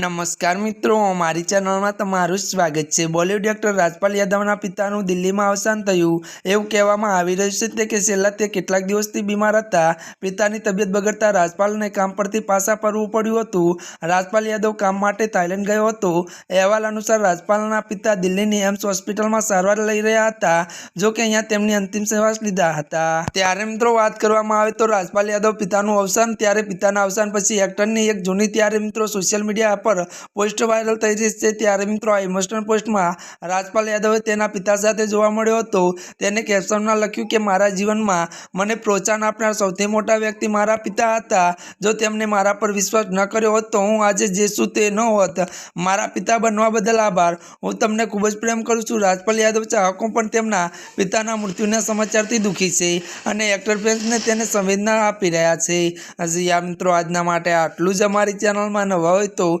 નમસ્કાર મિત્રો, મારી ચેનલમાં તમારું સ્વાગત છે. બોલિવૂડ એક્ટર રાજપાલ યાદવના પિતાનું દિલ્હીમાં અવસાન થયું. એવું કહેવામાં આવી રહ્યું છે તે કે છેલ્લા તે કેટલાક દિવસથી બીમાર હતા. પિતાની તબિયત બગડતા રાજપાલને કામ પરથી પાછા ફરવું પડ્યું હતું. રાજપાલ યાદવ કામ માટે થાઇલેન્ડ ગયો હતો. અહેવાલ અનુસાર રાજપાલના પિતા દિલ્હીની એમ્સ હોસ્પિટલમાં સારવાર લઈ રહ્યા હતા, જો કે અહીંયા તેમની અંતિમ સેવા લીધા હતા. ત્યારે મિત્રો વાત કરવામાં આવે તો રાજપાલ યાદવ પિતાનું અવસાન, ત્યારે પિતાના અવસાન પછી એક્ટરની એક જૂની ત્યારે મિત્રો સોશિયલ મીડિયા પર પોસ્ટ વાયરલ થઈ રહી છે ત્યારે મિત્રો આ પોસ્ટમાં રાજપાલ યાદવે તેના પિતા સાથે જોવા મળ્યો હતો. તેને કેપ્શનમાં લખ્યું કે, મારા જીવનમાં મને પ્રોત્સાહન આપનાર સૌથી મોટા વ્યક્તિ મારા પિતા હતા. જો તેમને મારા પર વિશ્વાસ ન કર્યો હોત તો હું આજે જે છું તે ન હોત. મારા પિતા બનવા બદલ આભાર. હું તમને ખૂબ જ પ્રેમ કરું છું. રાજપાલ યાદવ ચાહકો પણ તેમના પિતાના મૃત્યુના સમાચારથી દુઃખી છે અને એક્ટર ફેન્સને તેને સંવેદના આપી રહ્યા છે. હજી આ મિત્રો આજના માટે આટલું જ અમારી ચેનલમાં નવા હોય તો